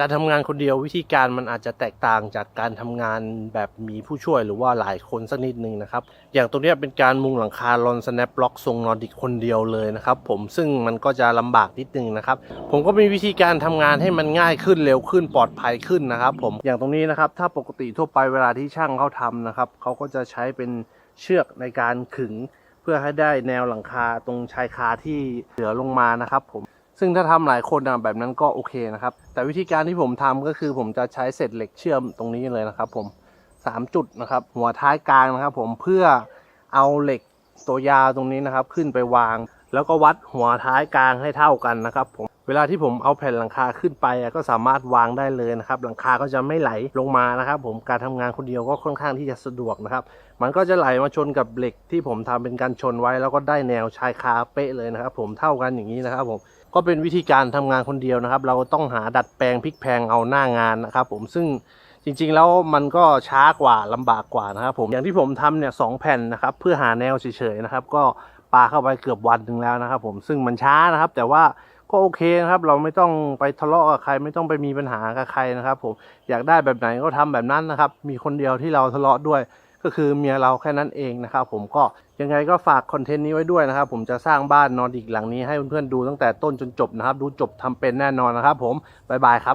การทำงานคนเดียววิธีการมันอาจจะแตกต่างจากการทำงานแบบมีผู้ช่วยหรือว่าหลายคนสักนิดนึงนะครับ อย่างตรงนี้เป็นการมุงหลังคาลอนสแนปล็อกทรงนอร์ดิกคนเดียวเลยนะครับผมซึ่งมันก็จะลำบากนิดนึงนะครับ ผมก็มีวิธีการทำงานให้มันง่ายขึ้นเร็วขึ้นปลอดภัยขึ้นนะครับ ผมอย่างตรงนี้นะครับถ้าปกติทั่วไปเวลาที่ช่างเขาทำนะครับเขาก็จะใช้เป็นเชือกในการขึง เพื่อให้ได้แนวหลังคาตรงชายคาที่เหลือลงมานะครับ ผม ซึ่งถ้าทำหลายคนนะแบบนั้นก็โอเคนะครับ แต่วิธีการที่ผมทำก็คือผมจะใช้เศษเหล็กเชื่อมตรงนี้เลยนะครับ ผมสามจุดนะครับ หัวท้ายกลางนะครับ ผมเพื่อเอาเหล็กตัวยาวตรงนี้นะครับ ขึ้นไปวาง แล้วก็วัดหัวท้ายกลางให้เท่ากันนะครับผมเวลาที่ผมเอาแผ่นหลังคาขึ้นไปก็สามารถวางได้เลยนะครับ หลังคาก็จะไม่ไหลลงมานะครับ ผมการทำงานคนเดียวก็ค่อนข้างที่จะสะดวกนะครับ มันก็จะไหลมาชนกับเหล็กที่ผมทำเป็นการชนไว้ แล้วก็ได้แนวชายคาเป๊ะเลยนะครับ ผมเท่ากันอย่างนี้นะครับ ผมก็เป็นวิธีการทำงานคนเดียวนะครับ เราต้องหาดัดแปลงพลิกแพงเอาหน้างานนะครับ ผมซึ่งจริงๆ แล้วมันก็ช้ากว่าลำบากกว่านะครับผมอย่างที่ผมทำเนี่ยสองแผ่นนะครับ เพื่อหาแนวเฉยๆนะครับ ก็ ปลาเข้าไปเกือบวันหนึ่งแล้วนะครับ ผมซึ่งมันช้านะครับ แต่ว่าก็โอเคนะครับ เราไม่ต้องไปทะเลาะกับใครไม่ต้องไปมีปัญหากับใครนะครับ ผมอยากได้แบบไหนก็ทำแบบนั้นนะครับ มีคนเดียวที่เราทะเลาะด้วย ก็คือเมียเราแค่นั้นเองนะครับ ผมก็ยังไงก็ฝากคอนเทนต์นี้ไว้ด้วยนะครับ ผมจะสร้างบ้านนอนอีกหลังนี้ให้เพื่อนๆดูตั้งแต่ต้นจนจบนะครับ ดูจบทำเป็นแน่นอนนะครับ ผมบ๊ายบายครับ